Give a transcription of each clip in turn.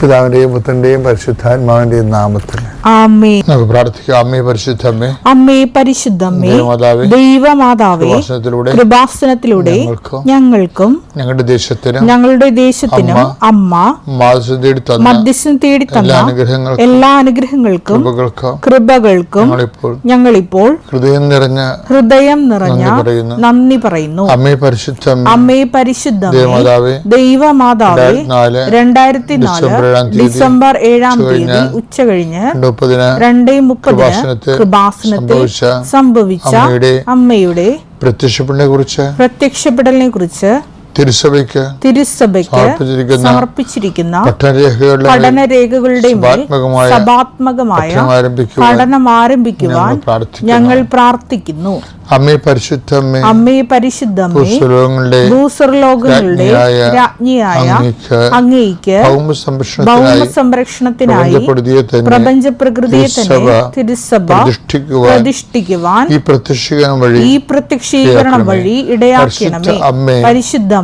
പിതാവിന്റെയും പുത്രന്റെയും പരിശുദ്ധാത്മാവിന്റെയും നാമത്തിൽ. നമുക്ക് പ്രാർത്ഥിക്കാം. അമ്മേ പരിശുദ്ധമ്മേ അമ്മേ പരിശുദ്ധമ്മേ ദേവമാതാവേ വസനത്തിലൂടെ കൃപാസനത്തിലൂടെ ഞങ്ങൾക്കും ഞങ്ങളുടെ ദേശത്തിനും ഞങ്ങളുടെ ദേശത്തിനും അമ്മ മധ്യസ്ഥം തേടി എല്ലാ തന്ന അനുഗ്രഹങ്ങൾക്കും എല്ലാ അനുഗ്രഹങ്ങൾക്കും കൃപകൾക്കും ഞങ്ങൾ ഞങ്ങളിപ്പോൾ ഹൃദയം നിറഞ്ഞ ഹൃദയം നിറഞ്ഞ നന്ദി പറയുന്നു. അമ്മയെ പരിശുദ്ധ അമ്മേ പരിശുദ്ധ അമ്മേ പരിശുദ്ധമേ ദേവമാതാവേ ദൈവമാതാവേ രണ്ടായിരത്തി നാല് ഏഴാം തീയതി ഡിസംബർ ഏഴാം തീയതി ഉച്ച കഴിഞ്ഞ് രണ്ട് മുപ്പതിന് രണ്ടേ മുപ്പതിന് കൃപാസനത്തിൽ സംഭവിച്ച അമ്മയുടെ പ്രത്യക്ഷപ്പെടലിനെ കുറിച്ച് പ്രത്യക്ഷപ്പെടലിനെ കുറിച്ച് തിരുസഭയ്ക്ക് തിരുസഭയ്ക്ക് സമർപ്പിച്ചിരിക്കുന്ന സമർപ്പിച്ചിരിക്കുന്ന പഠനരേഖകളുടെ പഠനരേഖകളുടെ മേൽ സഭാത്മകമായ പഠനം ആരംഭിക്കുവാൻ ഞങ്ങൾ പ്രാർത്ഥിക്കുന്നു. അമ്മേ പരിശുദ്ധമ്മേ അമ്മേ പരിശുദ്ധമ്മേ ലോകങ്ങളുടെ ഭൂസ്വർലോകങ്ങളുടെ രാജ്ഞിയായ അങ്ങേക്ക് ഭൗമ സംരക്ഷണത്തിനായി പ്രപഞ്ച പ്രകൃതിയെ തന്നെ തിരുസഭ പ്രതിഷ്ഠിക്കുവാൻ ഈ പ്രത്യക്ഷീകരണം വഴി ഈ പ്രത്യക്ഷീകരണം വഴി ഇടയാക്കണമേ. പരിശുദ്ധ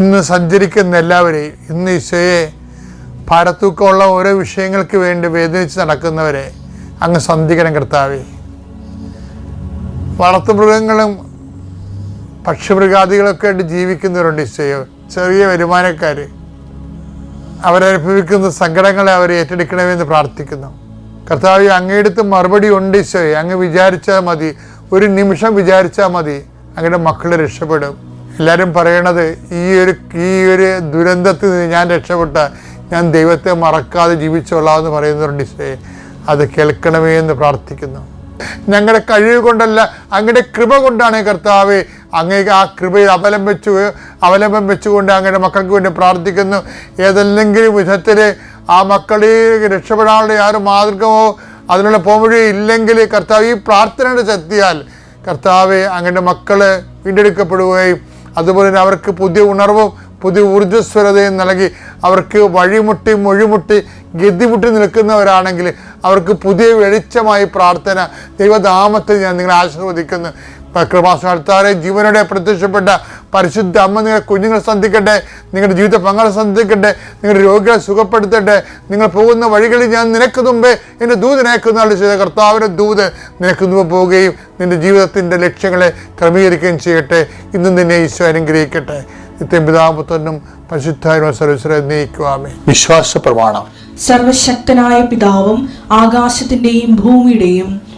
ഇന്ന് സഞ്ചരിക്കുന്ന എല്ലാവരെയും ഇന്ന് ഈശോയെ ഭാരത്തൂക്കമുള്ള ഓരോ വിഷയങ്ങൾക്ക് വേണ്ടി വേദനിച്ച് നടക്കുന്നവരെ അങ്ങ് സന്ധിക്കണം കർത്താവേ. വളർത്തുമൃഗങ്ങളും പക്ഷിമൃഗാദികളൊക്കെ ആയിട്ട് ജീവിക്കുന്നവരുണ്ട് ഈശോയോ. ചെറിയ വരുമാനക്കാർ അവരനുഭവിക്കുന്ന സങ്കടങ്ങളെ അവർ ഏറ്റെടുക്കണമെന്ന് പ്രാർത്ഥിക്കുന്നു. കർത്താവ് അങ്ങയെടുത്ത് മറുപടി ഉണ്ട് ഈശോയെ. അങ്ങ് വിചാരിച്ചാൽ മതി. ഒരു നിമിഷം വിചാരിച്ചാൽ മതി. അങ്ങയുടെ മക്കൾ രക്ഷപ്പെടും. എല്ലാവരും പറയണത് ഈ ഒരു ഈ ഒരു ദുരന്തത്തിൽ നിന്ന് ഞാൻ രക്ഷപ്പെട്ട ഞാൻ ദൈവത്തെ മറക്കാതെ ജീവിച്ചോളാം എന്ന് പറയുന്നവരുണ്ട് ഈശോയെ അത് കേൾക്കണമേ എന്ന് പ്രാർത്ഥിക്കുന്നു. ഞങ്ങളുടെ കഴിവ് കൊണ്ടല്ല അങ്ങയുടെ കൃപ കൊണ്ടാണ് കർത്താവ് അങ്ങേ ആ കൃപയിൽ അവലംബിച്ചു അവലംബം വെച്ചുകൊണ്ട് അങ്ങയുടെ മക്കൾക്ക് വേണ്ടി പ്രാർത്ഥിക്കുന്നു. ഏതെല്ലെങ്കിലും വിധത്തിൽ ആ മക്കളെ രക്ഷപ്പെടാനുള്ള ആ ഒരു മാതൃകമോ അതിനുള്ള പോംവഴി ഇല്ലെങ്കിൽ കർത്താവ് ഈ പ്രാർത്ഥനയുടെ ശക്തിയാൽ കർത്താവ് അങ്ങയുടെ മക്കൾ വീണ്ടെടുക്കപ്പെടുകയും അതുപോലെ തന്നെ അവർക്ക് പുതിയ ഉണർവും പുതിയ ഊർജസ്വരതയും നൽകി അവർക്ക് വഴിമുട്ടി മൊഴിമുട്ടി ഗതിമുട്ടി നിൽക്കുന്നവരാണെങ്കിൽ അവർക്ക് പുതിയ വെളിച്ചമായി പ്രാർത്ഥന ദൈവനാമത്തിൽ ഞാൻ നിങ്ങളെ ആശീർവദിക്കുന്നു. കൃപാസ്ഥാനത്താറെ ജീവനോടെ പ്രത്യക്ഷപ്പെട്ട പരിശുദ്ധ അമ്മ നിങ്ങളുടെ കുഞ്ഞുങ്ങളെ സന്ധിക്കട്ടെ നിങ്ങളുടെ ജീവിത പങ്കാളെ സന്ധിക്കട്ടെ നിങ്ങളുടെ രോഗികളെ സുഖപ്പെടുത്തട്ടെ നിങ്ങൾ പോകുന്ന വഴികളിൽ ഞാൻ നിനക്ക് മുമ്പേ എന്റെ ദൂത് നയക്കുന്ന ചെയ്ത കർത്താവിന്റെ ദൂത് നിനക്ക് മുമ്പ് പോവുകയും നിന്റെ ജീവിതത്തിന്റെ ലക്ഷ്യങ്ങളെ ക്രമീകരിക്കുകയും ചെയ്യട്ടെ. ഇന്നും നിന്നെ ഈശോ അനുഗ്രഹിക്കട്ടെ. നിത്യം പിതാപുത്രനും പരിശുദ്ധായ സർവീശ്വരെ നയിക്കുവാമേ വിശ്വാസ പ്രമാണം സർവശക്തനായ പിതാവും ആകാശത്തിന്റെയും ഭൂമിയുടെയും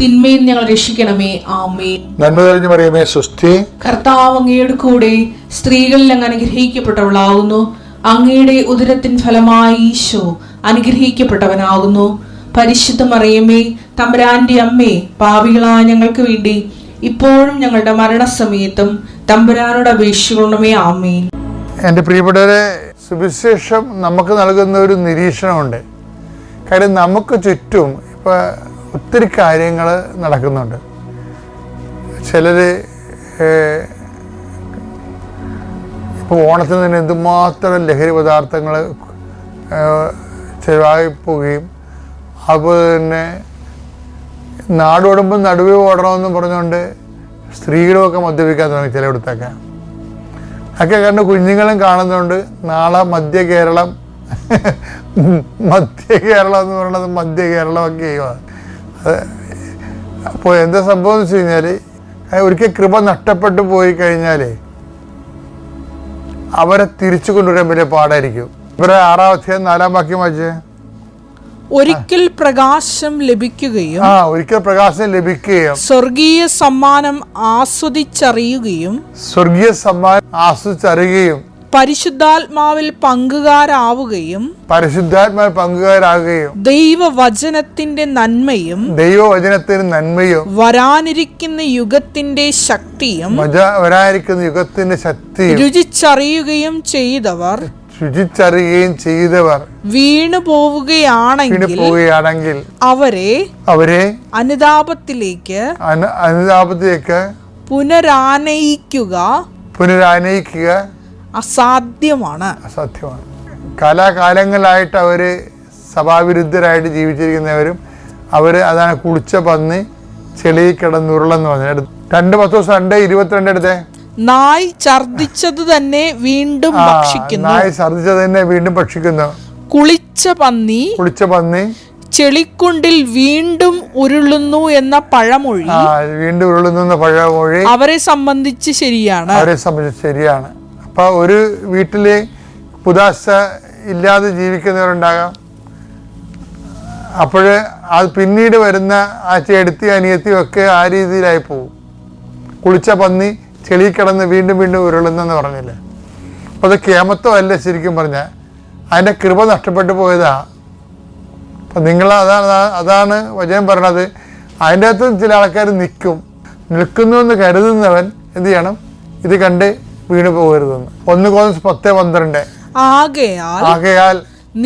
തിന്മയിൽ ഞങ്ങൾ രക്ഷിക്കണമേ. ആമേ നന്മ തെളിഞ്ഞു പറയുമേ സുസ്ഥി കർത്താവ് അങ്ങയുടെ കൂടെ സ്ത്രീകളിൽ അങ്ങ് അനുഗ്രഹിക്കപ്പെട്ടവളാകുന്നു അങ്ങയുടെ ഉദരത്തിൻ ഫലമായി ഈശോ അനുഗ്രഹിക്കപ്പെട്ടവനാകുന്നു. പരിശുദ്ധ മറിയമേ തമ്പുരാന്റെ അമ്മേ പാപികളായ ഞങ്ങൾക്ക് വേണ്ടി ഇപ്പോഴും ഞങ്ങളുടെ മരണസമയത്തും തമ്പുരാനോട് അപേക്ഷിക്കണമേ. ആമേൻ. എന്റെ പ്രിയപ്പെട്ടവരെ സുവിശേഷം നമുക്ക് നൽകുന്ന ഒരു നിരീക്ഷണമുണ്ട്. കാര്യം നമുക്ക് ചുറ്റും ഇപ്പോൾ ഒത്തിരി കാര്യങ്ങൾ നടക്കുന്നുണ്ട്. ചിലർ ഇപ്പോൾ ഓണത്തിന് തന്നെ എന്തുമാത്രം ലഹരി പദാർത്ഥങ്ങൾ ചെലവായിപ്പോവുകയും അതുപോലെ തന്നെ നാടോടുമ്പോൾ നടുവേ ഓടണമെന്ന് പറഞ്ഞുകൊണ്ട് സ്ത്രീകളുമൊക്കെ മദ്യപിക്കാൻ തുടങ്ങി ചിലയിടത്തൊക്കെ ഒക്കെ കണ്ട് കുഞ്ഞുങ്ങളും കാണുന്നുണ്ട്. നാളെ മധ്യ കേരളം മധ്യ കേരളം എന്ന് പറയുന്നത് മധ്യ കേരളമൊക്കെ ചെയ്യുക അത് അപ്പോൾ എന്താ സംഭവം എന്ന് വെച്ച് കഴിഞ്ഞാൽ ഒരിക്കൽ കൃപ നഷ്ടപ്പെട്ടു പോയി കഴിഞ്ഞാൽ അവരെ തിരിച്ചു കൊണ്ടുവരാൻ വലിയ പാടായിരിക്കും. ഇവരെ ആറാം അധ്യായം നാലാം വാക്യം വായിച്ചേ? ഒരിക്കൽ പ്രകാശം ലഭിക്കുകയും ആ ഒരിക്കൽ പ്രകാശം ലഭിക്കുകയും സ്വർഗീയ സമ്മാനം ആസ്വദിച്ചറിയുകയും സ്വർഗീയ സമ്മാനം ആസ്വദിച്ചറിയുകയും പരിശുദ്ധാത്മാവിൽ പങ്കുകാരാവുകയും പരിശുദ്ധാത്മാവിൽ പങ്കുകാരാകുകയും ദൈവവചനത്തിന്റെ നന്മയും ദൈവവചനത്തിന് നന്മയും വരാനിരിക്കുന്ന യുഗത്തിന്റെ ശക്തിയും വരാനിരിക്കുന്ന യുഗത്തിന്റെ ശക്തിയും രുചിച്ചറിയുകയും ചെയ്തവർ ശുചിച്ചറിയുകയും ചെയ്തവർ വീണു പോവുകയാണെങ്കിൽ പോവുകയാണെങ്കിൽ അവരെ അവരെ അനുതാപത്തിലേക്ക് അനു അനുതാപത്തിലേക്ക് പുനരാനയിക്കുക പുനരാനയിക്കുക അസാധ്യമാണ്. അസാധ്യമാണ്. കാലാകാലങ്ങളായിട്ട് അവർ സഭാവിരുദ്ധരായിട്ട് ജീവിച്ചിരിക്കുന്നവരും അവർ അതാണ് കുളിച്ച പന്നി ചെളി കിടന്നുരുളെന്ന് പറഞ്ഞു രണ്ട് പത്ത് ദിവസം രണ്ട് ഇരുപത്തിരണ്ട് എടുത്തേ? നായ് ഛർദിച്ചത് തന്നെ വീണ്ടും ഭക്ഷിക്കുന്നു. നായ് ഛർദിച്ചത് തന്നെ വീണ്ടും ഭക്ഷിക്കുന്നു. കുളിച്ച പന്നി കുളിച്ച പന്നി. ചെളിക്കുണ്ടിൽ വീണ്ടും ഉരുളുന്നു എന്ന പഴമൊഴി വീണ്ടും ഉരുളുന്നു എന്ന പഴമൊഴി അവരെ സംബന്ധിച്ച് ശരിയാണ്. അവരെ സംബന്ധിച്ച് ശരിയാണ്. അപ്പൊ ഒരു വീട്ടിൽ പുതാശ ഇല്ലാതെ ജീവിക്കുന്നവരുണ്ടാകാം. അപ്പോൾ അത് പിന്നീട് വരുന്ന ആ ചേടുത്തി അനിയത്തിയും ഒക്കെ ആ രീതിയിലായി പോകും കുളിച്ച പന്നി ചെളി കിടന്ന് വീണ്ടും വീണ്ടും ഉരുളുന്നെന്ന് പറഞ്ഞില്ലേ? അപ്പോൾ അത് കേമത്വം അല്ല ശരിക്കും പറഞ്ഞാൽ അതിന്റെ കൃപ നഷ്ടപ്പെട്ടു പോയതാ. അപ്പം നിങ്ങൾ അതാണ് അതാണ് വചനം പറയണത് അതിന്റെ അകത്ത് ചില ആൾക്കാർ നിൽക്കും. നിൽക്കുന്നു എന്ന് കരുതുന്നവൻ എന്ത് ചെയ്യണം? ഇത് കണ്ട് വീണ് പോകരുതെന്ന്. ഒന്ന് കോൺസ് പത്ത് പന്ത്രണ്ട്. ആകയാൽ ആകയാൽ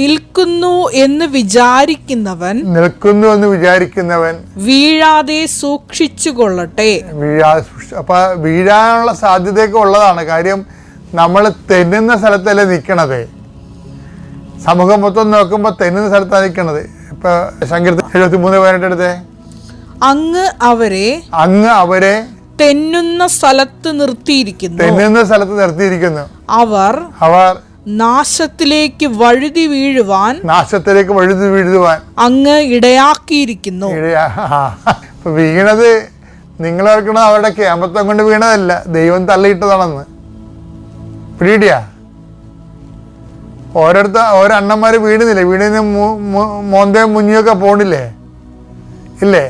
നിൽക്കുന്നു എന്ന് വിചാരിക്കുന്നവൻ നിൽക്കുന്നു എന്ന് വിചാരിക്കുന്നവൻ വീഴാതെ സൂക്ഷിച്ചു കൊള്ളട്ടെ വീഴാതെ അപ്പൊ വീഴാനുള്ള സാധ്യതയൊക്കെ ഉള്ളതാണ്. കാര്യം നമ്മൾ തെന്നുന്ന സ്ഥലത്തല്ലേ നിൽക്കണത്. സമൂഹം മൊത്തം നോക്കുമ്പോൾ തെന്നുന്ന സ്ഥലത്താണ് നിൽക്കണത്. ഇപ്പൊ ശങ്കരത്തി എഴുപത്തി മൂന്ന് പതിനെട്ടെടുത്തേ അങ്ങ് അവരെ അങ്ങ് അവരെ തെന്നുന്ന സ്ഥലത്ത് നിർത്തിയിരിക്കുന്നു. തെന്നുന്ന സ്ഥലത്ത് നിർത്തിയിരിക്കുന്നു. അവർ അവർ നാശത്തിലേക്ക് വഴുതി വീഴുവാൻ നാശത്തിലേക്ക് വഴുതി വീഴുവാൻ അങ്ങ് ഇടയാക്കിയിരിക്കുന്നു. വീണത് നിങ്ങൾ നിങ്ങളോർക്കണത് അവരുടെ കേമത്വം കൊണ്ട് വീണതല്ല ദൈവം തള്ളിയിട്ടതാണെന്ന്. പിടിയിടിയാ? ഓരോരുത്ത ഓരോ അണ്ണന്മാർ വീടുന്നില്ലേ വീണിന് മോന്തയും മുഞ്ഞിയൊക്കെ പോണില്ലേ? ഇല്ലേ?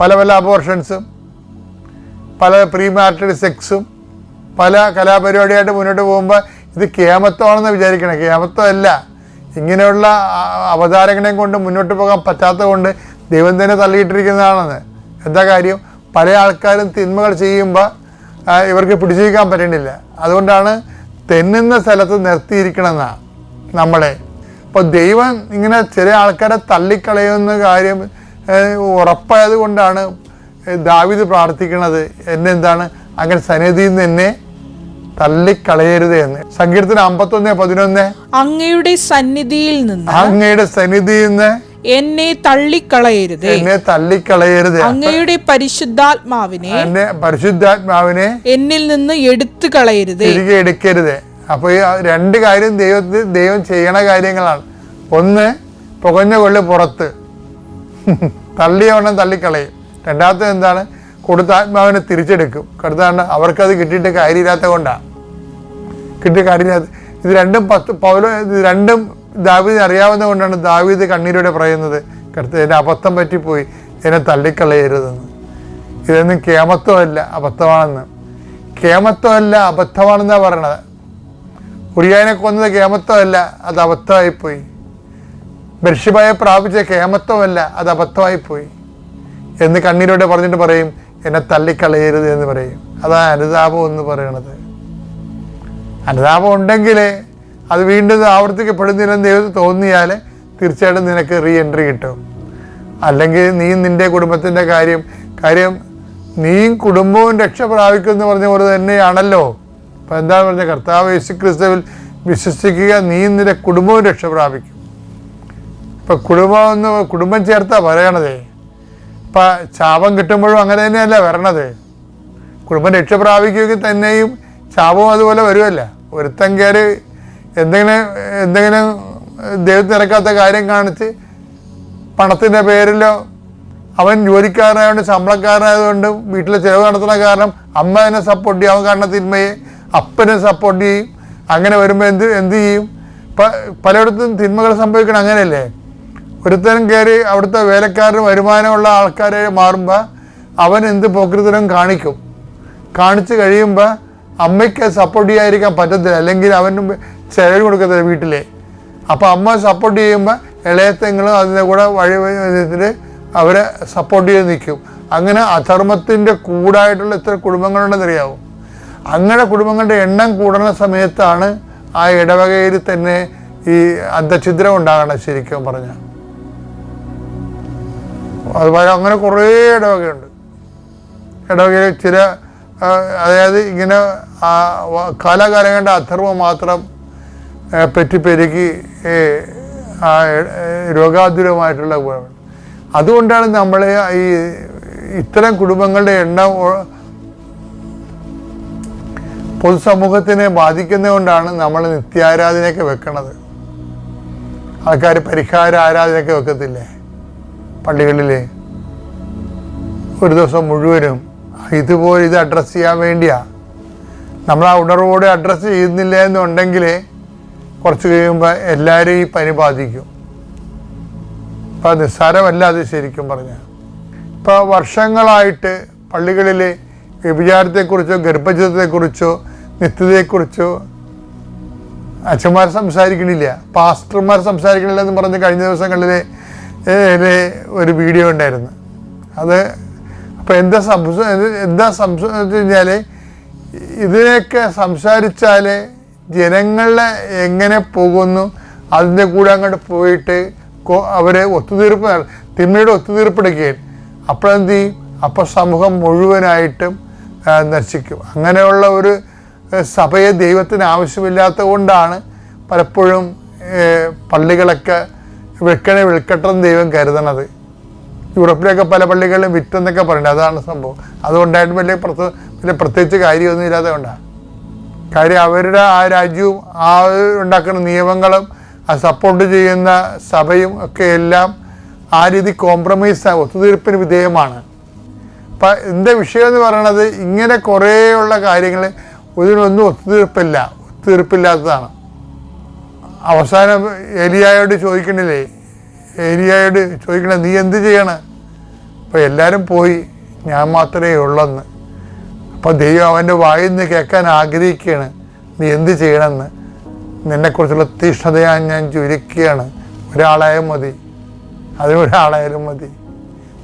പല പല അബോർഷൻസും പല പ്രീ മാരിറ്റഡ് സെക്സും പല കലാപരിപാടിയായിട്ട് മുന്നോട്ട് പോകുമ്പോൾ ഇത് കേമത്വമാണെന്ന് വിചാരിക്കണം. കേമത്വം അല്ല. ഇങ്ങനെയുള്ള അവതാരങ്ങളെയും കൊണ്ട് മുന്നോട്ട് പോകാൻ പറ്റാത്ത കൊണ്ട് ദൈവം തന്നെ തള്ളിയിട്ടിരിക്കുന്നതാണെന്ന്. എന്താ കാര്യം? പല ആൾക്കാരും തിന്മകൾ ചെയ്യുമ്പോൾ ഇവർക്ക് പിടിച്ചിരിക്കാൻ പറ്റണില്ല. അതുകൊണ്ടാണ് തെന്നുന്ന സ്ഥലത്ത് നിർത്തിയിരിക്കണമെന്നാണ് നമ്മളെ. അപ്പോൾ ദൈവം ഇങ്ങനെ ചില ആൾക്കാരെ തള്ളിക്കളയുന്ന കാര്യം ഉറപ്പായത് കൊണ്ടാണ് ദാവിദ് പ്രാർത്ഥിക്കുന്നത് എന്നെ എന്താണ്? അങ്ങനെ സന്നിധിയിൽ നിന്ന് എന്നെ തള്ളിക്കളയരുത് എന്ന്. സങ്കീർത്തനം അമ്പത്തൊന്ന് പതിനൊന്ന്. അങ്ങയുടെ സന്നിധിയിൽ നിന്ന് അങ്ങയുടെ സന്നിധിയിൽ നിന്ന് എന്നെ തള്ളിക്കളയരുത്. എന്നെ തള്ളിക്കളയരുത്. അങ്ങയുടെ പരിശുദ്ധാത്മാവിനെ എന്നെ പരിശുദ്ധാത്മാവിനെ എന്നിൽ നിന്ന് എടുത്തു കളയരുത് തിരികെ എടുക്കരുത്. അപ്പൊ ഈ രണ്ട് കാര്യം ദൈവത്തിൽ ദൈവം ചെയ്യണ കാര്യങ്ങളാണ്. ഒന്ന് പുകഞ്ഞ കൊള്ളി പുറത്ത്. തള്ളിയവണ്ണം തള്ളിക്കളയും. രണ്ടാമത്തെ എന്താണ്? കൊടുത്ത ആത്മാവിനെ തിരിച്ചെടുക്കും. കടുത്താണ് അവർക്കത് കിട്ടിയിട്ട് കാര്യമില്ലാത്ത കൊണ്ടാണ് കിട്ടിയ കാര്യമില്ലാത്ത ഇത് രണ്ടും പത്ത് പൗല ഇത് രണ്ടും ദാവീദ് അറിയാവുന്ന കൊണ്ടാണ് ദാവീദ് കണ്ണീരോടെ പറയുന്നത്. കടുത്ത എന്നെ അബദ്ധം പറ്റിപ്പോയി. എന്നെ തള്ളിക്കളയരുതെന്ന്. ഇതൊന്നും കേമത്വമല്ല അബദ്ധമാണെന്ന്. കേമത്വമല്ല അബദ്ധമാണെന്നാണ് പറയണത്. ഉറിയാനെ കൊന്നത് കേമത്വമല്ല അത് അബദ്ധമായിപ്പോയി. ബർഷിബായെ പ്രാപിച്ച കേമത്വമല്ല അത് അബദ്ധമായിപ്പോയി. എന്ന് കണ്ണീരോടെ പറഞ്ഞിട്ട് പറയും എന്നെ തള്ളിക്കളയരുത് എന്ന് പറയും. അതാണ് അനുതാപം എന്ന് പറയണത്. അനുതാപം ഉണ്ടെങ്കിൽ അത് വീണ്ടും ആവർത്തിക്കപ്പെടുന്നില്ലെന്ന് ദൈവം തോന്നിയാൽ തീർച്ചയായിട്ടും നിനക്ക് റീ എൻട്രി കിട്ടും. അല്ലെങ്കിൽ നീ നിന്റെ കുടുംബത്തിന്റെ കാര്യം കാര്യം നീയും കുടുംബവും രക്ഷ പ്രാപിക്കും എന്ന് പറഞ്ഞ പോലെ തന്നെയാണല്ലോ. അപ്പം എന്താണ് പറഞ്ഞ കർത്താവ് യേശു ക്രിസ്തുവിൽ വിശ്വസിക്കുക നീ നിന്റെ കുടുംബവും രക്ഷ പ്രാപിക്കും ഇപ്പം കുടുംബം എന്ന് കുടുംബം ചേർത്താ പറയണതേ. ഇപ്പം ശാപം കിട്ടുമ്പോഴും അങ്ങനെ തന്നെയല്ല വരണത്? കുടുംബം രക്ഷ പ്രാപിക്കുമെങ്കിൽ തന്നെയും ശാപവും അതുപോലെ വരുമല്ല ഒരുത്തൻ കയറി എന്തെങ്കിലും എന്തെങ്കിലും ദൈവത്തിന് ഇറക്കാത്ത കാര്യം കാണിച്ച് പണത്തിന്റെ പേരിലോ അവൻ ജോലിക്കാരനായതുകൊണ്ട് ശമ്പളക്കാരനായതുകൊണ്ട് വീട്ടിലെ ചിലവ് നടത്തുന്ന കാരണം അമ്മ എന്നെ സപ്പോർട്ട് ചെയ്യും. അവൻ കാരണം തിന്മയെ അപ്പനെ സപ്പോർട്ട് ചെയ്യും. അങ്ങനെ വരുമ്പോൾ എന്ത് എന്ത് ചെയ്യും? പലയിടത്തും തിന്മകൾ സംഭവിക്കണം അങ്ങനെയല്ലേ? ഒരുത്തനും കയറി അവിടുത്തെ വേലക്കാരന് വരുമാനമുള്ള ആൾക്കാരെ മാറുമ്പോൾ അവൻ എന്ത് പോക്കൃതനും കാണിക്കും? കാണിച്ചു കഴിയുമ്പോൾ അമ്മയ്ക്ക് സപ്പോർട്ട് ചെയ്യാതിരിക്കാൻ പറ്റത്തില്ല. അല്ലെങ്കിൽ അവന് ചെലവ് കൊടുക്കത്തില്ല വീട്ടിലെ. അപ്പോൾ അമ്മ സപ്പോർട്ട് ചെയ്യുമ്പോൾ ഇളയത്തെങ്ങളും അതിന്റെ കൂടെ വഴി വിധത്തിൽ അവരെ സപ്പോർട്ട് ചെയ്ത് നിൽക്കും. അങ്ങനെ അധർമ്മത്തിന്റെ കൂടായിട്ടുള്ള ഇത്ര കുടുംബങ്ങളുണ്ടെന്ന് അറിയാവും? അങ്ങനെ കുടുംബങ്ങളുടെ എണ്ണം കൂടുന്ന സമയത്താണ് ആ ഇടവകയിൽ തന്നെ ഈ അന്ധഛിദ്രം ഉണ്ടാകണം ശരിക്കും പറഞ്ഞാൽ അതുപോലെ അങ്ങനെ കുറേ ഇടവകയുണ്ട്. ഇടവകയിൽ ചില അതായത് ഇങ്ങനെ കാലാകാലം കണ്ട അധർമ്മം മാത്രം ഏ, രോഗാതുരമായിട്ടുള്ള ഗുണമുണ്ട് അതുകൊണ്ടാണ് നമ്മൾ ഈ ഇത്തരം കുടുംബങ്ങളുടെ എണ്ണം പൊതുസമൂഹത്തിനെ ബാധിക്കുന്നതുകൊണ്ടാണ് നമ്മൾ നിത്യാരാധനയൊക്കെ വെക്കണത്. ആൾക്കാർ പരിഹാര ആരാധനയൊക്കെ വെക്കത്തില്ലേ? പള്ളികളിലെ ഒരു ദിവസം മുഴുവനും ഇതുപോലെ ഇത് അഡ്രസ്സ് ചെയ്യാൻ വേണ്ടിയാണ് നമ്മൾ ആ ഉണർവോടെ അഡ്രസ്സ് ചെയ്യുന്നില്ല എന്നുണ്ടെങ്കിൽ കുറച്ച് കഴിയുമ്പോൾ എല്ലാവരും ഈ പനി ബാധിക്കും. അത് നിസ്സാരമല്ല അത് ശരിക്കും പറഞ്ഞാൽ ഇപ്പോൾ വർഷങ്ങളായിട്ട് പള്ളികളിൽ വ്യഭിചാരത്തെക്കുറിച്ചോ ഗർഭചിതത്തെക്കുറിച്ചോ നിത്യതയെക്കുറിച്ചോ അച്ഛന്മാർ സംസാരിക്കണില്ല. പാസ്റ്റർമാർ സംസാരിക്കണില്ല എന്ന് പറഞ്ഞ് കഴിഞ്ഞ ദിവസങ്ങളിൽ ഒരു വീഡിയോ ഉണ്ടായിരുന്നു. അത് അപ്പോൾ എന്താ സംശയം എന്താ സംസാരിച്ചു കഴിഞ്ഞാൽ ഇതിനെയൊക്കെ സംസാരിച്ചാൽ ജനങ്ങളെ എങ്ങനെ പോകുന്നു? അതിന്റെ കൂടെ അങ്ങോട്ട് പോയിട്ട് അവരെ ഒത്തുതീർപ്പ് തിന്മയുടെ ഒത്തുതീർപ്പെടുകയും അപ്പോഴെന്ത് ചെയ്യും? അപ്പോൾ സമൂഹം മുഴുവനായിട്ടും നശിക്കും. അങ്ങനെയുള്ള ഒരു സഭയെ ദൈവത്തിന് ആവശ്യമില്ലാത്തത് കൊണ്ടാണ് പലപ്പോഴും പള്ളികളൊക്കെ വെക്കണേ വിൽക്കട്ടെന്ന് ദൈവം കരുതണത്. യൂറോപ്പിലൊക്കെ പല പള്ളികളിലും വിറ്റെന്നൊക്കെ പറയുന്നത് അതാണ് സംഭവം. അതുകൊണ്ടായിട്ട് വലിയ പ്രത്യേക വലിയ പ്രത്യേകിച്ച് കാര്യമൊന്നും ഇല്ലാതെ കൊണ്ടാണ് കാര്യം അവരുടെ ആ രാജ്യവും ആ ഉണ്ടാക്കുന്ന നിയമങ്ങളും ആ സപ്പോർട്ട് ചെയ്യുന്ന സഭയും ഒക്കെ എല്ലാം ആ രീതി കോംപ്രമൈസ് ഒത്തുതീർപ്പിന് വിധേയമാണ്. അപ്പം എന്റെ വിഷയം എന്ന് പറയണത് ഇങ്ങനെ കുറേയുള്ള കാര്യങ്ങൾ ഇതിനൊന്നും ഒത്തുതീർപ്പില്ല. ഒത്തുതീർപ്പില്ലാത്തതാണ്. അവസാനം ഏലിയായോട് ചോദിക്കണില്ലേ? ഏലിയായോട് ചോദിക്കണേ നീ എന്ത് ചെയ്യണം? അപ്പോൾ എല്ലാവരും പോയി ഞാൻ മാത്രമേ ഉള്ളെന്ന്. അപ്പോൾ ദൈവം അവന്റെ വായിൽ നിന്ന് കേൾക്കാൻ ആഗ്രഹിക്കുകയാണ് നീ എന്ത് ചെയ്യണമെന്ന്? നിന്നെക്കുറിച്ചുള്ള തീഷ്ണതയാ ഞാൻ ചുരുക്കുകയാണ്. ഒരാളായാലും മതി അതിന് ഒരാളായാലും മതി.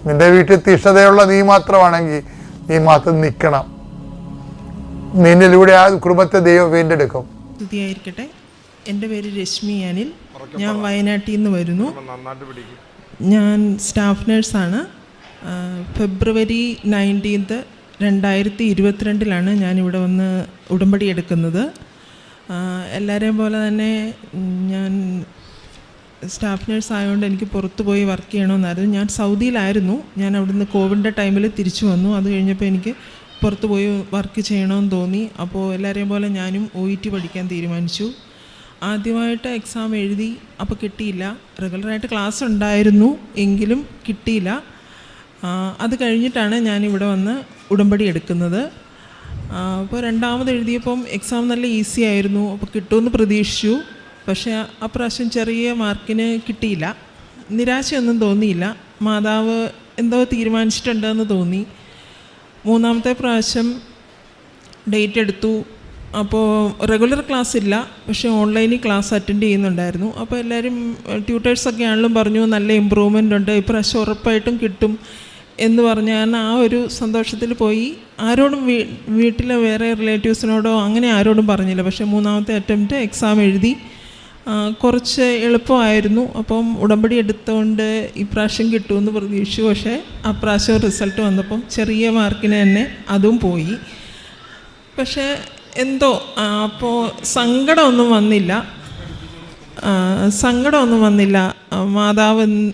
നിന്റെ വീട്ടിൽ തീഷ്ണതയുള്ള നീ മാത്രമാണെങ്കിൽ നീ മാത്രം നിൽക്കണം. നിന്നിലൂടെ ആ കുടുംബത്തെ ദൈവം വീണ്ടെടുക്കും. സ്തുതിയായിരിക്കട്ടെ എന്റെ പേര് രശ്മി അനിൽ. ഞാൻ വയനാട്ടിൽ നിന്ന് വരുന്നു. ഞാൻ സ്റ്റാഫ് നേഴ്സാണ്. ഫെബ്രുവരി നയന്റീൻത്ത് രണ്ടായിരത്തി ഇരുപത്തിരണ്ടിലാണ് ഞാനിവിടെ വന്ന് ഉടമ്പടി എടുക്കുന്നത്. എല്ലാവരെയും പോലെ തന്നെ ഞാൻ സ്റ്റാഫ് നേഴ്സ് ആയതുകൊണ്ട് എനിക്ക് പുറത്തു പോയി വർക്ക് ചെയ്യണമെന്നായിരുന്നു. ഞാൻ സൗദിയിലായിരുന്നു. ഞാൻ അവിടുന്ന് കോവിഡിന്റെ ടൈമിൽ തിരിച്ചു വന്നു. അത് കഴിഞ്ഞപ്പോൾ എനിക്ക് പുറത്തു പോയി വർക്ക് ചെയ്യണമെന്ന് തോന്നി. അപ്പോൾ എല്ലാവരെയും പോലെ ഞാനും ഒ ഇ ടി പഠിക്കാൻ തീരുമാനിച്ചു. ആദ്യമായിട്ട് എക്സാം എഴുതി അപ്പോൾ കിട്ടിയില്ല. റെഗുലറായിട്ട് ക്ലാസ് ഉണ്ടായിരുന്നു എങ്കിലും കിട്ടിയില്ല. അത് കഴിഞ്ഞിട്ടാണ് ഞാൻ ഇവിടെ വന്ന് ഉടമ്പടി എടുക്കുന്നത്. അപ്പോൾ രണ്ടാമത് എഴുതിയപ്പം എക്സാം നല്ല ഈസി ആയിരുന്നു അപ്പോൾ കിട്ടുമെന്ന് പ്രതീക്ഷിച്ചു. പക്ഷേ അപ്രാവശ്യം ചെറിയ മാർക്കിന് കിട്ടിയില്ല. നിരാശയൊന്നും തോന്നിയില്ല. മാതാവ് എന്തോ തീരുമാനിച്ചിട്ടുണ്ടെന്ന് തോന്നി. മൂന്നാമത്തെ പ്രാവശ്യം ഡേറ്റ് എടുത്തു. അപ്പോൾ റെഗുലർ ക്ലാസ് ഇല്ല. പക്ഷേ ഓൺലൈനിൽ ക്ലാസ് അറ്റൻഡ് ചെയ്യുന്നുണ്ടായിരുന്നു. അപ്പോൾ എല്ലാവരും ട്യൂട്ടേഴ്സൊക്കെ ആണെങ്കിലും പറഞ്ഞു നല്ല ഇമ്പ്രൂവ്മെന്റ് ഉണ്ട്. ഇപ്രാവശ്യം ഉറപ്പായിട്ടും കിട്ടും എന്ന് പറഞ്ഞ് ഞാൻ ആ ഒരു സന്തോഷത്തിൽ പോയി. ആരോടും വീ വീട്ടിലെ വേറെ റിലേറ്റീവ്സിനോടോ അങ്ങനെ ആരോടും പറഞ്ഞില്ല. പക്ഷേ മൂന്നാമത്തെ അറ്റംപ്റ്റ് എക്സാം എഴുതി. കുറച്ച് എളുപ്പമായിരുന്നു. അപ്പം ഉടമ്പടി എടുത്തുകൊണ്ട് ഇപ്രാവശ്യം കിട്ടുമെന്ന് പ്രതീക്ഷിച്ചു. പക്ഷേ അപ്രാവശ്യം റിസൾട്ട് വന്നപ്പം ചെറിയ മാർക്കിന് തന്നെ അതും പോയി. പക്ഷേ എന്തോ അപ്പോൾ സങ്കടമൊന്നും വന്നില്ല. സങ്കടമൊന്നും വന്നില്ല. മാതാവ്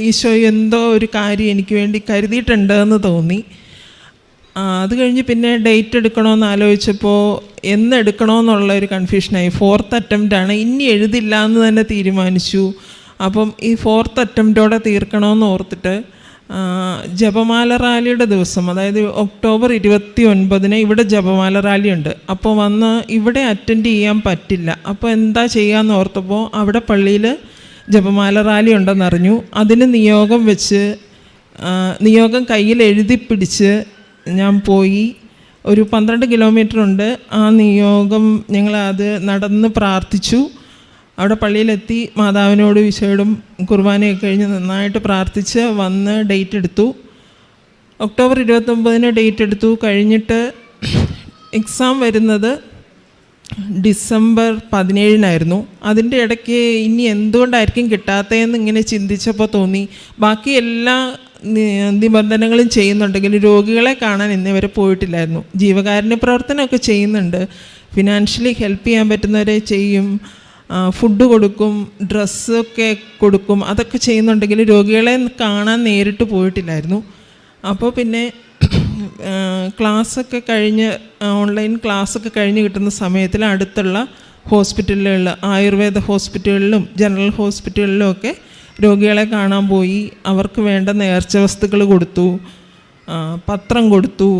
ഈശോ എന്തോ ഒരു കാര്യം എനിക്ക് വേണ്ടി കരുതിയിട്ടുണ്ട് എന്ന് തോന്നി അത് കഴിഞ്ഞ് പിന്നെ ഡേറ്റ് എടുക്കണമെന്ന് ആലോചിച്ചപ്പോൾ എന്ന് എടുക്കണമെന്നുള്ള ഒരു കൺഫ്യൂഷനായി. ഫോർത്ത് അറ്റംപ്റ്റ് ആണ് ഇനി എഴുതില്ല എന്ന് തന്നെ തീരുമാനിച്ചു. അപ്പം ഈ ഫോർത്ത് അറ്റംപ്റ്റോടെ തീർക്കണമെന്ന് ഓർത്തിട്ട് ജപമാല റാലിയുടെ ദിവസം അതായത് ഒക്ടോബർ ഇരുപത്തി ഒൻപതിന് ഇവിടെ ജപമാല റാലിയുണ്ട്. അപ്പോൾ വന്ന് ഇവിടെ അറ്റൻഡ് ചെയ്യാൻ പറ്റില്ല. അപ്പോൾ എന്താ ചെയ്യാന്ന് ഓർത്തപ്പോൾ അവിടെ പള്ളിയിൽ ജപമാല റാലി ഉണ്ടെന്നറിഞ്ഞു അതിന് നിയോഗം വെച്ച് നിയോഗം കയ്യിൽ എഴുതി പിടിച്ച് ഞാൻ പോയി. ഒരു പന്ത്രണ്ട് കിലോമീറ്റർ ഉണ്ട്. ആ നിയോഗം ഞങ്ങൾ അത് നടന്ന് പ്രാർത്ഥിച്ചു. അവിടെ പള്ളിയിലെത്തി മാതാവിനോട് വിശയോടും കുർബാനയൊക്കെ കഴിഞ്ഞ് നന്നായിട്ട് പ്രാർത്ഥിച്ച് വന്ന് ഡേറ്റ് എടുത്തു. ഒക്ടോബർ ഇരുപത്തൊമ്പതിന് ഡേറ്റ് എടുത്തു. കഴിഞ്ഞിട്ട് എക്സാം വരുന്നത് ഡിസംബർ പതിനേഴിനായിരുന്നു. അതിന്റെ ഇടയ്ക്ക് ഇനി എന്തുകൊണ്ടായിരിക്കും കിട്ടാത്തതെന്ന് ഇങ്ങനെ ചിന്തിച്ചപ്പോൾ തോന്നി. ബാക്കി എല്ലാ നിബന്ധനകളും ചെയ്യുന്നുണ്ടെങ്കിൽ രോഗികളെ കാണാൻ ഇന്നേ വരെ പോയിട്ടില്ലായിരുന്നു. ജീവകാരുണ്യ പ്രവർത്തനമൊക്കെ ചെയ്യുന്നുണ്ട്. ഫിനാൻഷ്യലി ഹെൽപ്പ് ചെയ്യാൻ പറ്റുന്നവരെ ചെയ്യും. ഫുഡ് കൊടുക്കും ഡ്രസ്സൊക്കെ കൊടുക്കും അതൊക്കെ ചെയ്യുന്നുണ്ടെങ്കിൽ രോഗികളെ കാണാൻ നേരിട്ട് പോയിട്ടില്ലായിരുന്നു. അപ്പോൾ പിന്നെ ക്ലാസ്സൊക്കെ കഴിഞ്ഞ് ഓൺലൈൻ ക്ലാസ്സൊക്കെ കഴിഞ്ഞ് കിട്ടുന്ന സമയത്തിൽ അടുത്തുള്ള ഹോസ്പിറ്റലുകളിൽ ആയുർവേദ ഹോസ്പിറ്റലുകളിലും ജനറൽ ഹോസ്പിറ്റലുകളിലും ഒക്കെ രോഗികളെ കാണാൻ പോയി. അവർക്ക് വേണ്ട നേർച്ച വസ്തുക്കൾ കൊടുത്തു പത്രം കൊടുത്തു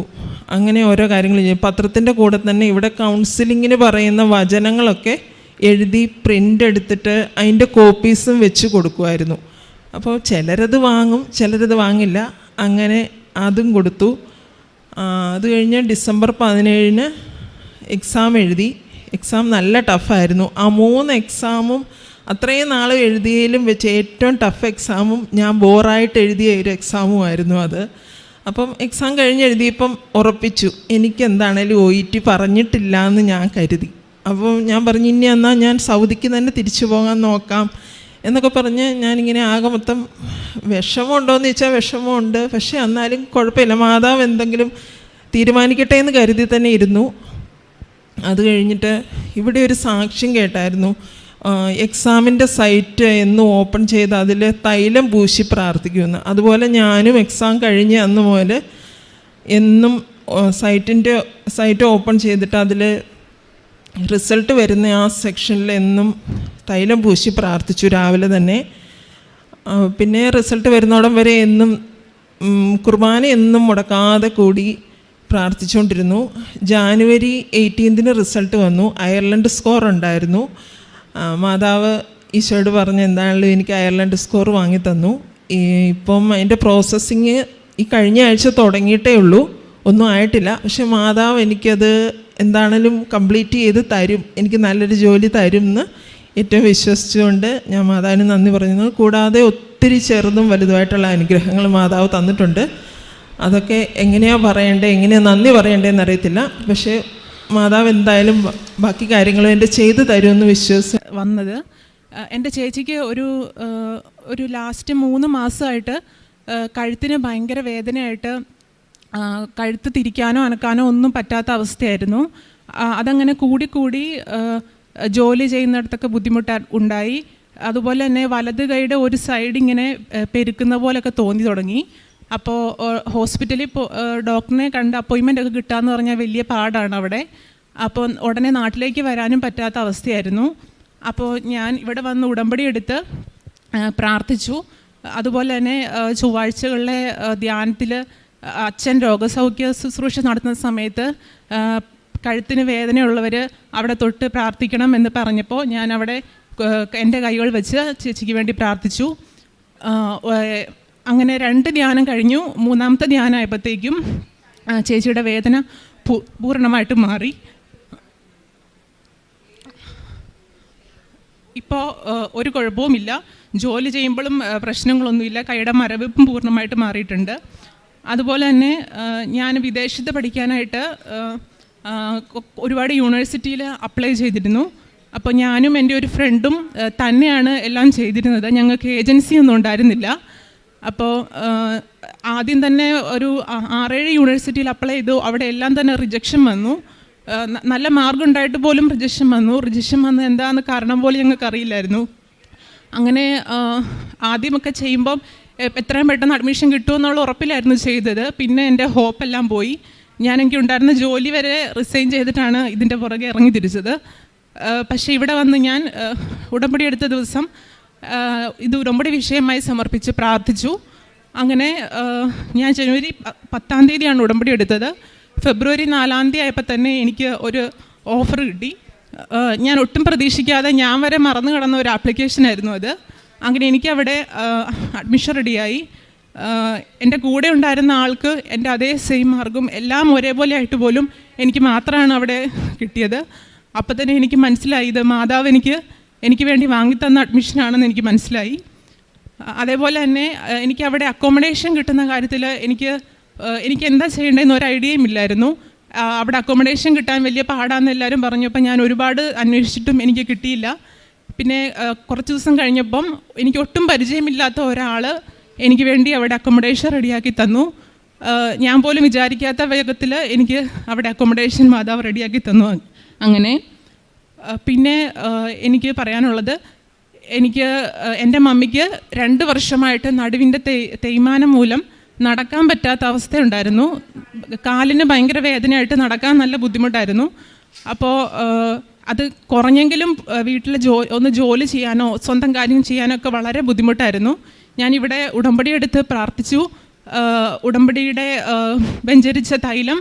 അങ്ങനെ ഓരോ കാര്യങ്ങൾ ചെയ്യും പത്രത്തിന്റെ കൂടെ തന്നെ ഇവിടെ കൗൺസിലിങ്ങിന് പറയുന്ന വചനങ്ങളൊക്കെ എഴുതി പ്രിന്റ് എടുത്തിട്ട് അതിന്റെ കോപ്പീസും വെച്ച് കൊടുക്കുമായിരുന്നു. അപ്പോൾ ചിലരത് വാങ്ങും ചിലരത് വാങ്ങില്ല. അങ്ങനെ അതും കൊടുത്തു. അത് കഴിഞ്ഞ് ഡിസംബർ പതിനേഴിന് എക്സാം എഴുതി. എക്സാം നല്ല ടഫായിരുന്നു ആ മൂന്ന് എക്സാമും അത്രയും നാൾ എഴുതിയതിലും വെച്ച് ഏറ്റവും ടഫ് എക്സാമും ഞാൻ ബോറായിട്ട് എഴുതിയ ഒരു എക്സാമുമായിരുന്നു അത്. അപ്പം എക്സാം കഴിഞ്ഞ് എഴുതിയപ്പം ഉറപ്പിച്ചു. എനിക്ക് എന്താണേലും ഒ ഇ ടി പറഞ്ഞിട്ടില്ല എന്ന് ഞാൻ കരുതി. അപ്പോൾ ഞാൻ പറഞ്ഞു ഇനി എന്നാൽ ഞാൻ സൗദിക്ക് തന്നെ തിരിച്ചു പോകാൻ നോക്കാം. എന്നൊക്കെ പറഞ്ഞ് ഞാനിങ്ങനെ ആകെ മൊത്തം വിഷമമുണ്ടോയെന്ന് ചോദിച്ചാൽ വിഷമമുണ്ട്. പക്ഷേ എന്നാലും കുഴപ്പമില്ല. മാതാവ് എന്തെങ്കിലും തീരുമാനിക്കട്ടെ എന്ന് കരുതി തന്നെ ഇരുന്നു. അത് കഴിഞ്ഞിട്ട് ഇവിടെ ഒരു സാക്ഷ്യം കേട്ടായിരുന്നു. എക്സാമിന്റെ സൈറ്റ് എന്ന് ഓപ്പൺ ചെയ്ത് അതിൽ തൈലം പൂശി പ്രാർത്ഥിക്കുമെന്ന്. അതുപോലെ ഞാനും എക്സാം കഴിഞ്ഞ് അന്ന് മുതൽ എന്നും സൈറ്റിന്റെ സൈറ്റ് ഓപ്പൺ ചെയ്തിട്ട് അതിൽ റിസൾട്ട് വരുന്ന ആ സെക്ഷനിൽ എന്നും തൈലം പൂശി പ്രാർത്ഥിച്ചു രാവിലെ തന്നെ. പിന്നെ റിസൾട്ട് വരുന്നോടം വരെ എന്നും കുർബാന എന്നും മുടക്കാതെ കൂടി പ്രാർത്ഥിച്ചുകൊണ്ടിരുന്നു. ജാനുവരി എയ്റ്റീൻതിന് റിസൾട്ട് വന്നു. അയർലൻഡ് സ്കോർ ഉണ്ടായിരുന്നു. മാതാവ് ഈശോയോട് പറഞ്ഞ് എന്താണെങ്കിലും എനിക്ക് അയർലൻഡ് സ്കോർ വാങ്ങി തന്നു ഇപ്പം അതിന്റെ പ്രോസസ്സിങ് ഈ കഴിഞ്ഞ ആഴ്ച തുടങ്ങിയിട്ടേ ഉള്ളൂ. ഒന്നും ആയിട്ടില്ല. പക്ഷെ മാതാവ് എനിക്കത് എന്താണേലും കംപ്ലീറ്റ് ചെയ്ത് തരും. എനിക്ക് നല്ലൊരു ജോലി തരും എന്ന് ഏറ്റവും വിശ്വസിച്ചുകൊണ്ട് ഞാൻ മാതാവിന് നന്ദി പറയുന്നു. കൂടാതെ ഒത്തിരി ചെറുതും വലുതുമായിട്ടുള്ള അനുഗ്രഹങ്ങൾ മാതാവ് തന്നിട്ടുണ്ട്. അതൊക്കെ എങ്ങനെയാണ് പറയേണ്ടത് എങ്ങനെയാണ് നന്ദി പറയേണ്ടതെന്ന് അറിയത്തില്ല പക്ഷേ മാതാവ് എന്തായാലും ബാക്കി കാര്യങ്ങളും എന്റെ ചെയ്തു തരുമെന്ന് വിശ്വസിച്ച് വന്നത്. എന്റെ ചേച്ചിക്ക് ഒരു ഒരു ലാസ്റ്റ് മൂന്ന് മാസമായിട്ട് കഴുത്തിന് ഭയങ്കര വേദനയായിട്ട് കഴുത്ത് തിരിക്കാനോ അനക്കാനോ ഒന്നും പറ്റാത്ത അവസ്ഥയായിരുന്നു. അതങ്ങനെ കൂടിക്കൂടി ജോലി ചെയ്യുന്നിടത്തൊക്കെ ബുദ്ധിമുട്ട് ഉണ്ടായി. അതുപോലെ തന്നെ വലത് കൈയുടെ ഒരു സൈഡ് ഇങ്ങനെ പെരുക്കുന്ന പോലെയൊക്കെ തോന്നി തുടങ്ങി. അപ്പോൾ ഹോസ്പിറ്റലിൽ ഡോക്ടറിനെ കണ്ട് അപ്പോയിൻമെന്റ് ഒക്കെ കിട്ടാന്ന് പറഞ്ഞാൽ വലിയ പാടാണ് അവിടെ. അപ്പോൾ ഉടനെ നാട്ടിലേക്ക് വരാനും പറ്റാത്ത അവസ്ഥയായിരുന്നു. അപ്പോൾ ഞാൻ ഇവിടെ വന്ന് ഉടമ്പടി എടുത്ത് പ്രാർത്ഥിച്ചു. അതുപോലെ തന്നെ ചൊവ്വാഴ്ചകളിലെ ധ്യാനത്തിൽ അച്ഛൻ രോഗസൗഖ്യ ശുശ്രൂഷ നടത്തുന്ന സമയത്ത് കഴുത്തിന് വേദനയുള്ളവർ അവിടെ തൊട്ട് പ്രാർത്ഥിക്കണം എന്ന് പറഞ്ഞപ്പോൾ ഞാൻ അവിടെ എന്റെ കൈകൾ വെച്ച് ചേച്ചിക്ക് വേണ്ടി പ്രാർത്ഥിച്ചു. അങ്ങനെ രണ്ട് ധ്യാനം കഴിഞ്ഞു. മൂന്നാമത്തെ ധ്യാനം ആയപ്പോഴത്തേക്കും ചേച്ചിയുടെ വേദന പൂർണമായിട്ട് മാറി. ഇപ്പോൾ ഒരു കുഴപ്പവുമില്ല. ജോലി ചെയ്യുമ്പോഴും പ്രശ്നങ്ങളൊന്നുമില്ല. കൈയുടെ മരവിപ്പും പൂർണമായിട്ട് മാറിയിട്ടുണ്ട്. അതുപോലെ തന്നെ ഞാൻ വിദേശത്ത് പഠിക്കാനായിട്ട് ഒരുപാട് യൂണിവേഴ്സിറ്റിയിൽ അപ്ലൈ ചെയ്തിരുന്നു. അപ്പോൾ ഞാനും എന്റെ ഒരു ഫ്രണ്ടും തന്നെയാണ് എല്ലാം ചെയ്തിരുന്നത്. ഞങ്ങൾക്ക് ഏജൻസി ഒന്നും ഉണ്ടായിരുന്നില്ല. അപ്പോൾ ആദ്യം തന്നെ ഒരു ആറേഴ് യൂണിവേഴ്സിറ്റിയിൽ അപ്ലൈ ചെയ്തു. അവിടെ എല്ലാം തന്നെ റിജക്ഷൻ വന്നു. നല്ല മാർഗം ഉണ്ടായിട്ട് പോലും റിജക്ഷൻ വന്നു. റിജക്ഷൻ വന്നത് എന്താണെന്ന് കാരണം പോലും ഞങ്ങൾക്ക് അറിയില്ലായിരുന്നു അങ്ങനെ ആദ്യമൊക്കെ ചെയ്യുമ്പം എത്രയും പെട്ടെന്ന് അഡ്മിഷൻ കിട്ടുമെന്നുള്ള ഉറപ്പിലായിരുന്നു ചെയ്തത്. പിന്നെ എന്റെ ഹോപ്പെല്ലാം പോയി. ഞാൻ എനിക്ക് ഉണ്ടായിരുന്ന ജോലി വരെ റിസൈൻ ചെയ്തിട്ടാണ് ഇതിന്റെ പുറകെ ഇറങ്ങി തിരിച്ചത്. പക്ഷേ ഇവിടെ വന്ന് ഞാൻ ഉടമ്പടി എടുത്ത ദിവസം ഇത് ഉടമ്പടി വിഷയമായി സമർപ്പിച്ച് പ്രാർത്ഥിച്ചു. അങ്ങനെ ഞാൻ ജനുവരി പത്താം തീയതിയാണ് ഉടമ്പടി എടുത്തത്. ഫെബ്രുവരി നാലാം തീയതി ആയപ്പോൾ തന്നെ എനിക്ക് ഒരു ഓഫർ കിട്ടി. ഞാൻ ഒട്ടും പ്രതീക്ഷിക്കാതെ ഞാൻ വരെ മറന്നു കിടന്ന ഒരു ആപ്ലിക്കേഷനായിരുന്നു അത്. അങ്ങനെ എനിക്കവിടെ അഡ്മിഷൻ റെഡിയായി എന്റെ കൂടെ ഉണ്ടായിരുന്ന ആൾക്ക് എന്റെ അതേ സെയിം മാർഗം എല്ലാം ഒരേപോലെ ആയിട്ട് പോലും എനിക്ക് മാത്രമാണ് അവിടെ കിട്ടിയത്. അപ്പോൾ തന്നെ എനിക്ക് മനസ്സിലായി ഇത് മാതാവ് എനിക്ക് എനിക്ക് വേണ്ടി വാങ്ങിത്തന്ന അഡ്മിഷനാണെന്ന് എനിക്ക് മനസ്സിലായി. അതേപോലെ തന്നെ എനിക്ക് അവിടെ അക്കോമഡേഷൻ കിട്ടുന്ന കാര്യത്തിൽ എനിക്ക് എനിക്ക് എന്താ ചെയ്യേണ്ടതെന്ന് ഒരു ഐഡിയയും ഇല്ലായിരുന്നു. അവിടെ അക്കോമഡേഷൻ കിട്ടാൻ വലിയ പാടാന്ന് എല്ലാവരും പറഞ്ഞപ്പോൾ ഞാൻ ഒരുപാട് അന്വേഷിച്ചിട്ടും എനിക്ക് കിട്ടിയില്ല. പിന്നെ കുറച്ച് ദിവസം കഴിഞ്ഞപ്പം എനിക്ക് ഒട്ടും പരിചയമില്ലാത്ത ഒരാൾ എനിക്ക് വേണ്ടി അവിടെ അക്കോമഡേഷൻ റെഡിയാക്കി തന്നു. ഞാൻ പോലും വിചാരിക്കാത്ത വേഗത്തിൽ എനിക്ക് അവിടെ അക്കോമഡേഷൻ മാതാവ് റെഡിയാക്കി തന്നു. അങ്ങനെ പിന്നെ എനിക്ക് പറയാനുള്ളത് എനിക്ക് എന്റെ മമ്മിക്ക് രണ്ട് വർഷമായിട്ട് നടുവിന്റെ തേയ്മാനം മൂലം നടക്കാൻ പറ്റാത്ത അവസ്ഥയുണ്ടായിരുന്നു. കാലിന് ഭയങ്കര വേദനയായിട്ട് നടക്കാൻ നല്ല ബുദ്ധിമുട്ടായിരുന്നു. അപ്പോൾ അത് കുറഞ്ഞെങ്കിലും വീട്ടിൽ ജോ ഒന്ന് ജോലി ചെയ്യാനോ സ്വന്തം കാര്യം ചെയ്യാനോ ഒക്കെ വളരെ ബുദ്ധിമുട്ടായിരുന്നു. ഞാനിവിടെ ഉടമ്പടി എടുത്ത് പ്രാർത്ഥിച്ചു. ഉടമ്പടിയുടെ വെഞ്ചരിച്ച തൈലം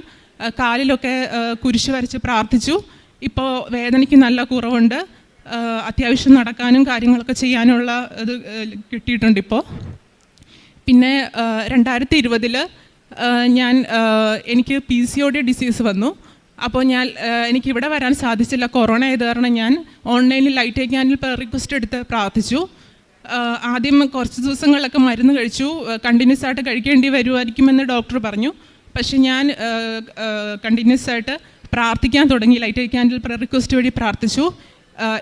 കാലിലൊക്കെ കുരിശ് വരച്ച് പ്രാർത്ഥിച്ചു. ഇപ്പോൾ വേദനയ്ക്ക് നല്ല കുറവുണ്ട്. അത്യാവശ്യം നടക്കാനും കാര്യങ്ങളൊക്കെ ചെയ്യാനുള്ള ഇത് കിട്ടിയിട്ടുണ്ട് ഇപ്പോൾ പിന്നെ രണ്ടായിരത്തി ഇരുപതിൽ ഞാൻ എനിക്ക് P C O D disease വന്നു. അപ്പോൾ ഞാൻ എനിക്ക് ഇവിടെ വരാൻ സാധിച്ചില്ല. കൊറോണ ആയത് കാരണം ഞാൻ ഓൺലൈനിൽ ലൈറ്റ് ക്യാനിൽ റിക്വസ്റ്റ് എടുത്ത് പ്രാർത്ഥിച്ചു. ആദ്യം കുറച്ച് ദിവസങ്ങളിലൊക്കെ മരുന്ന് കഴിച്ചു. കണ്ടിന്യൂസ് ആയിട്ട് കഴിക്കേണ്ടി വരുമായിരിക്കുമെന്ന് ഡോക്ടർ പറഞ്ഞു. പക്ഷെ ഞാൻ കണ്ടിന്യൂസ് ആയിട്ട് പ്രാർത്ഥിക്കാൻ തുടങ്ങി. ലൈറ്റ് ക്യാൻഡിൽ റിക്വസ്റ്റ് വഴി പ്രാർത്ഥിച്ചു.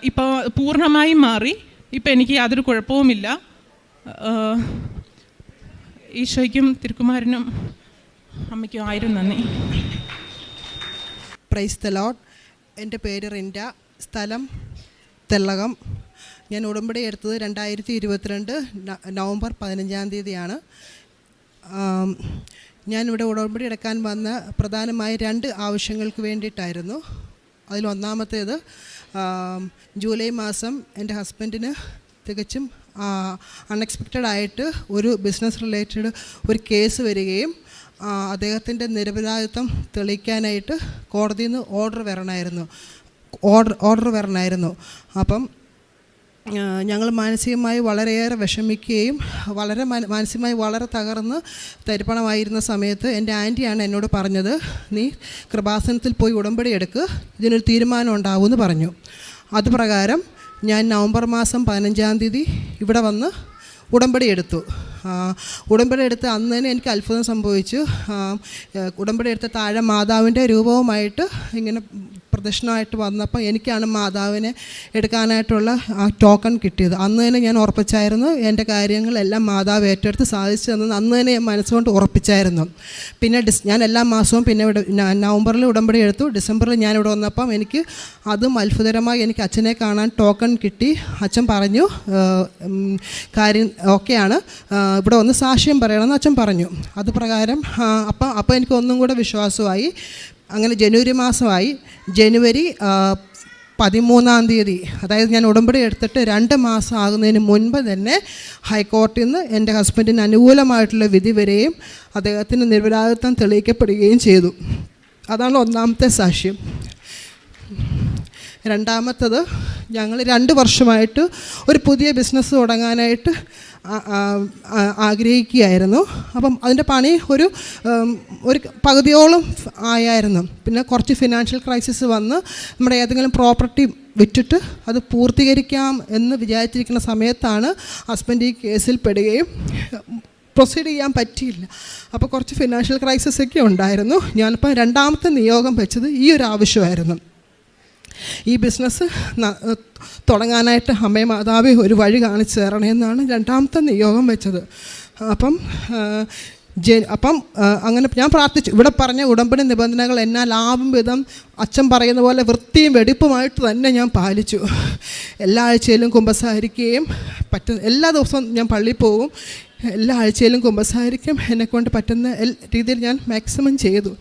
ഇപ്പോൾ പൂർണമായും മാറി. ഇപ്പോൾ എനിക്ക് യാതൊരു കുഴപ്പവുമില്ല. ഈശോയ്ക്കും തിരുക്കുമാരനും അമ്മയ്ക്കും ആയിരം നന്ദി. പ്രൈസ് ദ എന്റെ പേര് റിൻഡ. സ്ഥലം തെള്ളകം. ഞാൻ ഉടമ്പടി എടുത്തത് രണ്ടായിരത്തി ഇരുപത്തിരണ്ട് നവംബർ പതിനഞ്ചാം തീയതിയാണ്. ഞാനിവിടെ ഉടമ്പടി എടുക്കാൻ വന്ന പ്രധാനമായ രണ്ട് ആവശ്യങ്ങൾക്ക് വേണ്ടിയിട്ടായിരുന്നു. അതിലൊന്നാമത്തേത് ജൂലൈ മാസം എന്റെ ഹസ്ബൻഡിന് തികച്ചും അൺഎക്സ്പെക്റ്റഡ് ആയിട്ട് ഒരു ബിസിനസ് റിലേറ്റഡ് ഒരു കേസ് വരികയും അദ്ദേഹത്തിന്റെ നിരപരാധിത്വം തെളിയിക്കാനായിട്ട് കോടതിയിൽ നിന്ന് ഓർഡർ വരണമായിരുന്നു ഓർഡർ ഓർഡർ വരണമായിരുന്നു അപ്പം ഞങ്ങൾ മാനസികമായി വളരെയേറെ വിഷമിക്കുകയും വളരെ മാന- മാനസികമായി വളരെ തകർന്ന് തരിപ്പണമായിരുന്ന സമയത്ത് എന്റെ ആന്റിയാണ് എന്നോട് പറഞ്ഞത് നീ കൃപാസനത്തിൽ പോയി ഉടമ്പടി എടുക്ക് ഇതിനൊരു തീരുമാനം ഉണ്ടാവുമെന്ന് പറഞ്ഞു. അതുപ്രകാരം ഞാൻ നവംബർ മാസം പതിനഞ്ചാം തീയതി ഇവിടെ വന്ന് ഉടമ്പടി എടുത്തു. ഉടമ്പടി എടുത്ത് അന്ന് തന്നെ എനിക്ക് അത്ഭുതം സംഭവിച്ചു. ഉടമ്പടി എടുത്ത താഴെ മാതാവിന്റെ രൂപവുമായിട്ട് ഇങ്ങനെ അപ്രദക്ഷിണമായിട്ട് വന്നപ്പോൾ എനിക്കാണ് മാതാവിനെ എടുക്കാനായിട്ടുള്ള ആ ടോക്കൺ കിട്ടിയത്. അന്ന് തന്നെ ഞാൻ ഉറപ്പിച്ചായിരുന്നു എന്റെ കാര്യങ്ങളെല്ലാം മാതാവ് ഏറ്റെടുത്ത് സാധിച്ചു തന്നത് അന്ന് തന്നെ ഞാൻ മനസ്സുകൊണ്ട് ഉറപ്പിച്ചായിരുന്നു. പിന്നെ ഡിസ് ഞാൻ എല്ലാ മാസവും പിന്നെ ഇവിടെ നവംബറിൽ ഉടമ്പടി എടുത്തു. ഡിസംബറിൽ ഞാൻ ഇവിടെ വന്നപ്പം എനിക്ക് അതും അത്ഭുതകരമായി എനിക്ക് അച്ഛനെ കാണാൻ ടോക്കൺ കിട്ടി. അച്ഛൻ പറഞ്ഞു കാര്യം ഓക്കെയാണ് ഇവിടെ ഒന്ന് സാക്ഷ്യം പറയണമെന്ന് അച്ഛൻ പറഞ്ഞു. അത് പ്രകാരം അപ്പം എനിക്ക് ഒന്നും കൂടെ വിശ്വാസമായി. അങ്ങനെ ജനുവരി മാസമായി. ജനുവരി പതിമൂന്നാം തീയതി അതായത് ഞാൻ ഉടമ്പടി എടുത്തിട്ട് രണ്ട് മാസം ആകുന്നതിന് മുൻപ് തന്നെ ഹൈക്കോടതിയിൽ നിന്ന് എന്റെ ഹസ്ബൻഡിന് അനുകൂലമായിട്ടുള്ള വിധി വരെയും അദ്ദേഹത്തിന് നിരപരാധിത്വം തെളിയിക്കപ്പെടുകയും ചെയ്തു. അതാണ് ഒന്നാമത്തെ സാക്ഷ്യം. രണ്ടാമത്തത് ഞങ്ങൾ രണ്ട് വർഷമായിട്ട് ഒരു പുതിയ ബിസിനസ് തുടങ്ങാനായിട്ട് ആഗ്രഹിക്കുകയായിരുന്നു. അപ്പം അതിന്റെ പണി ഒരു ഒരു പകുതിയോളം ആയായിരുന്നു. പിന്നെ കുറച്ച് ഫിനാൻഷ്യൽ ക്രൈസിസ് വന്ന് നമ്മുടെ ഏതെങ്കിലും പ്രോപ്പർട്ടി വിറ്റിട്ട് അത് പൂർത്തീകരിക്കാം എന്ന് വിചാരിച്ചിരിക്കുന്ന സമയത്താണ് ഹസ്ബൻഡ് ഈ കേസിൽ പെടുകയും പ്രൊസീഡ് ചെയ്യാൻ പറ്റിയില്ല. അപ്പോൾ കുറച്ച് ഫിനാൻഷ്യൽ ക്രൈസിസ് ഒക്കെ ഉണ്ടായിരുന്നു. ഞാനിപ്പോൾ രണ്ടാമത്തെ നിയോഗം വെച്ചത് ഈ ഒരു ആവശ്യമായിരുന്നു. ഈ ബിസിനസ് തുടങ്ങാനായിട്ട് അമ്മയും മാതാവെ ഒരു വഴി കാണിച്ചു തരണമെന്നാണ് രണ്ടാമത്തെ നിയോഗം വെച്ചത്. അപ്പം ജെ അപ്പം അങ്ങനെ ഞാൻ പ്രാർത്ഥിച്ചു. ഇവിടെ പറഞ്ഞ ഉടമ്പടി നിബന്ധനകൾ എന്നാൽ ലാഭം വിധം അച്ഛൻ പറയുന്ന പോലെ വൃത്തിയും വെടിപ്പുമായിട്ട് തന്നെ ഞാൻ പാലിച്ചു. എല്ലാ ആഴ്ചയിലും കുമ്പസാരിക്കുകയും പറ്റുന്ന എല്ലാ ദിവസവും ഞാൻ പള്ളിയിൽ പോകും. എല്ലാ ആഴ്ചയിലും കുമ്പസാരിക്കും. എന്നെക്കൊണ്ട് പറ്റുന്ന രീതിയിൽ ഞാൻ മാക്സിമം ചെയ്തു.